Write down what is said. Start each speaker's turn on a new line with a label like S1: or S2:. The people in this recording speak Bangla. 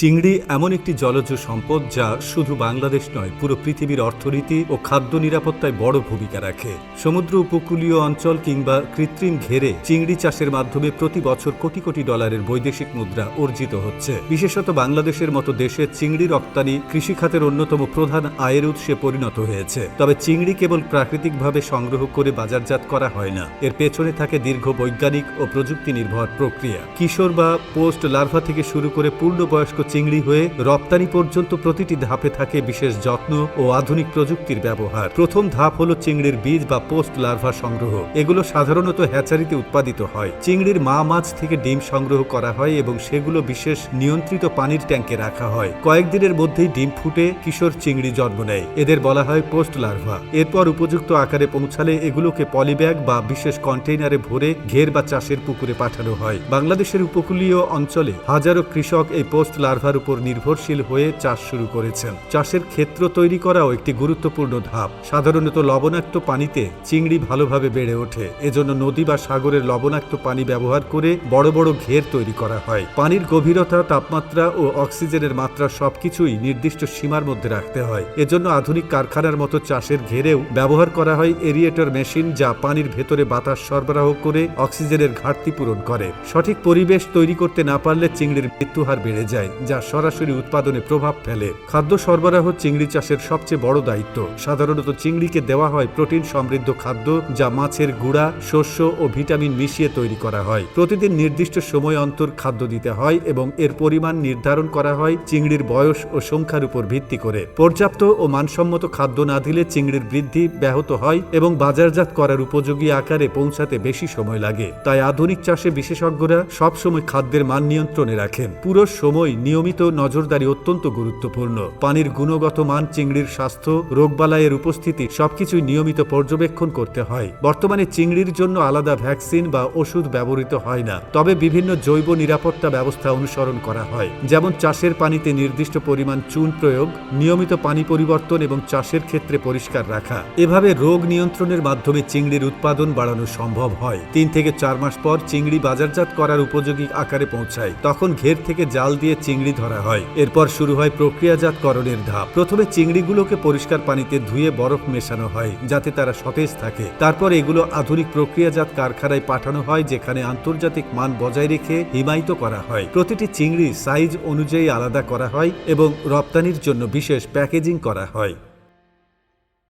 S1: চিংড়ি এমন একটি জলজ সম্পদ যা শুধু বাংলাদেশ নয়, পুরো পৃথিবীর অর্থনীতি ও খাদ্য নিরাপত্তায় বড় ভূমিকা রাখে। সমুদ্র উপকূলীয় অঞ্চল কিংবা কৃত্রিম ঘেরে চিংড়ি চাষের মাধ্যমে প্রতি বছর কোটি কোটি ডলারের বৈদেশিক মুদ্রা অর্জিত হচ্ছে। বিশেষত বাংলাদেশের মতো দেশে চিংড়ি রপ্তানি কৃষিখাতের অন্যতম প্রধান আয়ের উৎসে পরিণত হয়েছে। তবে চিংড়ি কেবল প্রাকৃতিকভাবে সংগ্রহ করে বাজারজাত করা হয় না। এর পেছনে থাকে দীর্ঘ বৈজ্ঞানিক ও প্রযুক্তি নির্ভর প্রক্রিয়া। কিশোর বা পোস্ট লার্ভা থেকে শুরু করে পূর্ণবয়স্ক চিংড়ি হয়ে রপ্তানি পর্যন্ত প্রতিটি ধাপে থাকে বিশেষ যত্ন ও আধুনিক প্রযুক্তির ব্যবহার। প্রথম ধাপ হলো চিংড়ির বীজ বা পোস্ট লার্ভা সংগ্রহ। এগুলো সাধারণত হ্যাচারিতে উৎপাদিত হয়। চিংড়ির মা মাছ থেকে ডিম সংগ্রহ করা হয় এবং সেগুলো বিশেষ নিয়ন্ত্রিত পানির ট্যাঙ্কে রাখা হয়। কয়েকদিনের মধ্যেই ডিম ফুটে কিশোর চিংড়ি জন্ম নেয়। এদের বলা হয় পোস্ট লার্ভা। এরপর উপযুক্ত আকারে পৌঁছালে এগুলোকে পলিব্যাগ বা বিশেষ কন্টেইনারে ভরে ঘের বা চাষের পুকুরে পাঠানো হয়। বাংলাদেশের উপকূলীয় অঞ্চলে হাজারো কৃষক এই পোস্ট লার্ভার উপর নির্ভরশীল হয়ে চাষ শুরু করেছেন। চাষের ক্ষেত্র তৈরি করাও একটি গুরুত্বপূর্ণ ধাপ। সাধারণত লবণাক্ত পানিতে চিংড়ি ভালোভাবে বেড়ে ওঠে। এজন্য নদী বা সাগরের লবণাক্ত পানি ব্যবহার করে বড় বড় ঘের তৈরি করা হয়। পানির গভীরতা, তাপমাত্রা ও অক্সিজেনের মাত্রা সবকিছুই নির্দিষ্ট সীমার মধ্যে রাখতে হয়। এজন্য আধুনিক কারখানার মতো চাষের ঘেরেও ব্যবহার করা হয় এরিয়েটর মেশিন যা পানির ভেতরে বাতাস সরবরাহ করে অক্সিজেনের ঘাটতি পূরণ করে। সঠিক পরিবেশ তৈরি করতে না পারলে চিংড়ির মৃত্যুহার বেড়ে যায় যা সরাসরি উৎপাদনে প্রভাব ফেলে। খাদ্য সরবরাহ চিংড়ি চাষের সবচেয়ে বড় দায়িত্ব। সাধারণত চিংড়িকে দেওয়া হয় প্রোটিন সমৃদ্ধ খাদ্য যা মাছের গুঁড়া, শস্য ও ভিটামিন মিশিয়ে তৈরি করা হয়। প্রতিদিন নির্দিষ্ট সময় অন্তর খাদ্য দিতে হয় এবং এর পরিমাণ নির্ধারণ করা হয় চিংড়ির বয়স ও সংখ্যার উপর ভিত্তি করে। পর্যাপ্ত ও মানসম্মত খাদ্য না দিলে চিংড়ির বৃদ্ধি ব্যাহত হয় এবং বাজারজাত করার উপযোগী আকারে পৌঁছাতে বেশি সময় লাগে। তাই আধুনিক চাষে বিশেষজ্ঞরা সবসময় খাদ্যের মান নিয়ন্ত্রণে রাখেন। পুরো সময় নিয়মিত নজরদারি অত্যন্ত গুরুত্বপূর্ণ। পানির গুণগত মান, চিংড়ির স্বাস্থ্য, রোগবালাইয়ের উপস্থিতি সবকিছুই নিয়মিত পর্যবেক্ষণ করতে হয়। বর্তমানে চিংড়ির জন্য আলাদা ভ্যাকসিন বা ওষুধ ব্যবহৃত হয় না। তবে বিভিন্ন জৈব নিরাপত্তা ব্যবস্থা অনুসরণ করা হয়। যেমন চাষের পানিতে নির্দিষ্ট পরিমাণ চুন প্রয়োগ, নিয়মিত পানি পরিবর্তন এবং চাষের ক্ষেত্রে পরিষ্কার রাখা। এভাবে রোগ নিয়ন্ত্রণের মাধ্যমে চিংড়ির উৎপাদন বাড়ানো সম্ভব হয়। তিন থেকে চার মাস পর চিংড়ি বাজারজাত করার উপযোগী আকারে পৌঁছায়। তখন ঘের থেকে জাল দিয়ে চিংড়ি ধরা হয়। এরপর শুরু হয় প্রক্রিয়াজাতকরণের ধাপ। প্রথমে চিংড়িগুলোকে পরিষ্কার পানিতে ধুয়ে বরফ মেশানো হয়, যাতে তারা সতেজ থাকে। তারপর এগুলো আধুনিক প্রক্রিয়াজাত কারখানায় পাঠানো হয়, যেখানে আন্তর্জাতিক মান বজায় রেখে হিমায়িত করা হয়। প্রতিটি চিংড়ি সাইজ অনুযায়ী আলাদা করা হয় এবং রপ্তানির জন্য বিশেষ প্যাকেজিং করা হয়।